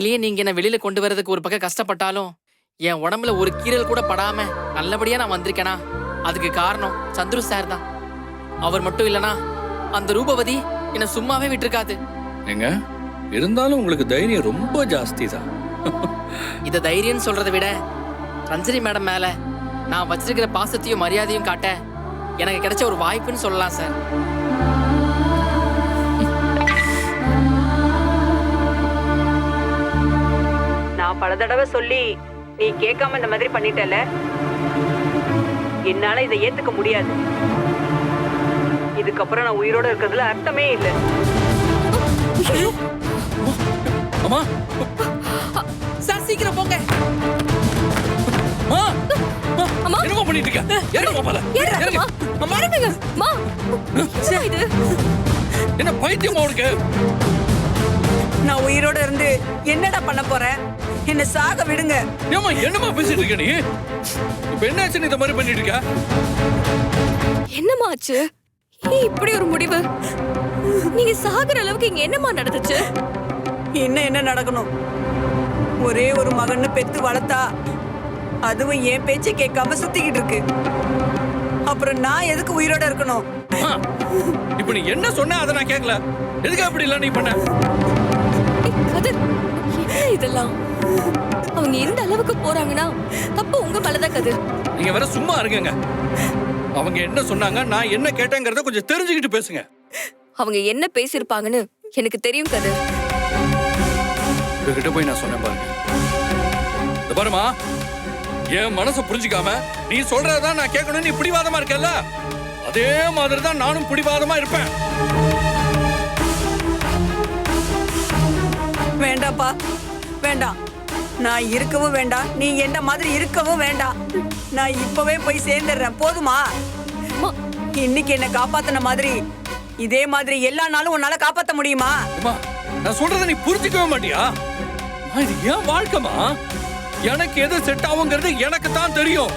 உண்மையிலேயே நீங்க என்ன வெளியில கொண்டு வரதுக்கு ஒரு பக்கம் கஷ்டப்பட்டாலும் என் உடம்புல ஒரு கீறல் கூட படாம நல்லபடியா நான் வந்திருக்கேனா? அதுக்கு காரணம் சந்துரு சார் தான். அவர் மட்டும் இல்லனா அந்த ரூபவதி என்ன சும்மாவே விட்டிருக்காது. ஏங்க இருந்தாலும் உங்களுக்கு தைரியம் ரொம்ப ஜாஸ்தி தான் இத தைரியம் சொல்றதை விட ரஞ்சனி மேடம் மேல நான் வச்சிருக்கிற பாசத்தையும் மரியாதையும் காட்ட எனக்கு கிடைச்ச ஒரு வாய்ப்புன்னு சொல்லலாம் சார் பல தடவை சொல்லி நீ கேட்காம இந்த மாதிரி பண்ணிட்டல? என்னால இதை ஏத்துக்க முடியாது. இதுக்கப்புறம் நான் உயிரோட இருக்கிறதுல அர்த்தமே இல்லை. அம்மா சார் சீக்கிரம் போங்க. அம்மா அம்மா, என்னம்மா பண்ணிட்டு இருக்க? இறங்குமா போல இறங்கு. இறங்குங்க அம்மா. என்னம்மா இது என்ன பைத்தியமா உனக்கு? நான் உயிரோட இருந்து என்னடா பண்ண போறேன் என்ன சாக விடுங்க. ஏம்மா என்னம்மா பேசிட்டு இருக்க நீ? இப்ப என்னாச்சு நீ இந்த மாதிரி பண்ணிட்டு இருக்க? என்னம்மா ஆச்சு? ஏன் இப்படி ஒரு முடிவு? நீங்க சாகுற அளவுக்கு இங்க என்னம்மா நடந்துச்சு? இன்னும் என்ன நடக்கணும்? ஒரே ஒரு மகன்னு பெத்து வளர்த்தா அதுவும் என் பேச்சை கேட்காம சுத்திக்கிட்டு இருக்கு. அப்புறம் நான் எதுக்கு உயிரோட இருக்கணும்? இப்ப நீ என்ன சொன்ன அதை நான் கேட்கல எதுக்கு அப்படி இல்ல நீ பண்ண? கதிர் என்ன இதெல்லாம்? அவங்க எந்த அளவுக்கு போறாங்கன்னா தப்பு உங்க மேலதான் கதிர். நீங்க வேற சும்மா இருங்கங்க. அவங்க என்ன சொன்னாங்க நான் என்ன கேட்டேங்கிறத கொஞ்சம் தெரிஞ்சுக்கிட்டு பேசுங்க. அவங்க என்ன பேசியிருப்பாங்கன்னு எனக்கு தெரியும் கதிர். உங்ககிட்ட போய் நான் சொன்னேன் பாருங்க. பாருமா என் மனசை புரிஞ்சுக்காம நீ சொல்றதான் நான் கேட்கணும் நீ பிடிவாதமா இருக்கல்ல? அதே மாதிரி தான் நானும் பிடிவாதமா இருப்பேன். வேண்டாப்பா வேண்டாம். நான் இருக்கவும் வேண்டாம். நீ என்ன மாதிரி இருக்கவும் வேண்டாம். நான் இப்பவே போய் சேர்ந்துடுறேன். போதுமா? இன்னைக்கு என்ன காப்பாத்தின மாதிரி இதே மாதிரி எல்லா நாளும் உன்னால காப்பாத்த முடியுமா? அம்மா நான் சொல்றத நீ புரிஞ்சுக்கவே மாட்டியா? இது ஏன் வாழ்க்கைமா எனக்கு எது செட் ஆகுங்கிறது எனக்கு தான் தெரியும்.